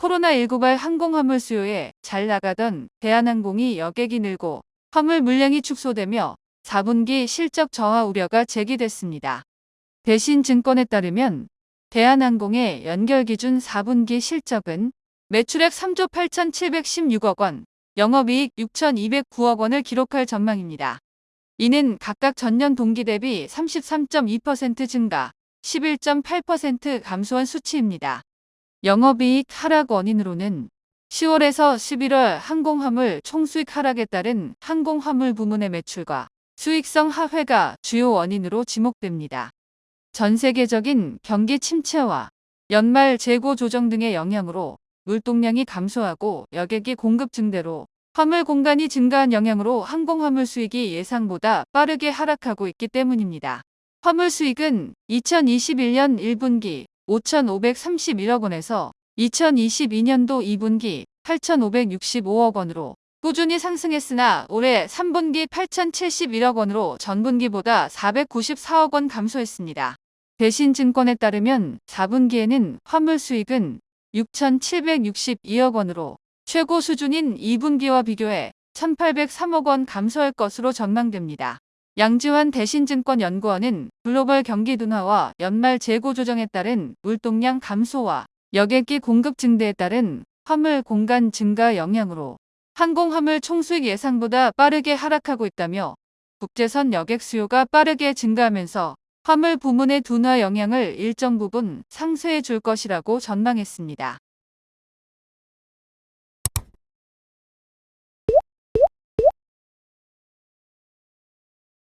코로나19발 항공 화물 수요에 잘 나가던 대한항공이 여객이 늘고 화물 물량이 축소되며 4분기 실적 저하 우려가 제기됐습니다. 대신 증권에 따르면 대한항공의 연결 기준 4분기 실적은 매출액 3조 8,716억 원, 영업이익 6,209억 원을 기록할 전망입니다. 이는 각각 전년 동기 대비 33.2% 증가, 11.8% 감소한 수치입니다. 영업이익 하락 원인으로는 10월에서 11월 항공화물 총수익 하락에 따른 항공화물 부문의 매출과 수익성 하회가 주요 원인으로 지목됩니다. 전 세계적인 경기 침체와 연말 재고 조정 등의 영향으로 물동량이 감소하고 여객이 공급 증대로 화물 공간이 증가한 영향으로 항공화물 수익이 예상보다 빠르게 하락하고 있기 때문입니다. 화물 수익은 2021년 1분기 5,531억 원에서 2022년도 2분기 8,565억 원으로 꾸준히 상승했으나 올해 3분기 8,071억 원으로 전분기보다 494억 원 감소했습니다. 대신 증권에 따르면 4분기에는 화물 수익은 6,762억 원으로 최고 수준인 2분기와 비교해 1,803억 원 감소할 것으로 전망됩니다. 양지환 대신증권 연구원은 글로벌 경기 둔화와 연말 재고 조정에 따른 물동량 감소와 여객기 공급 증대에 따른 화물 공간 증가 영향으로 항공 화물 총수익 예상보다 빠르게 하락하고 있다며 국제선 여객 수요가 빠르게 증가하면서 화물 부문의 둔화 영향을 일정 부분 상쇄해 줄 것이라고 전망했습니다.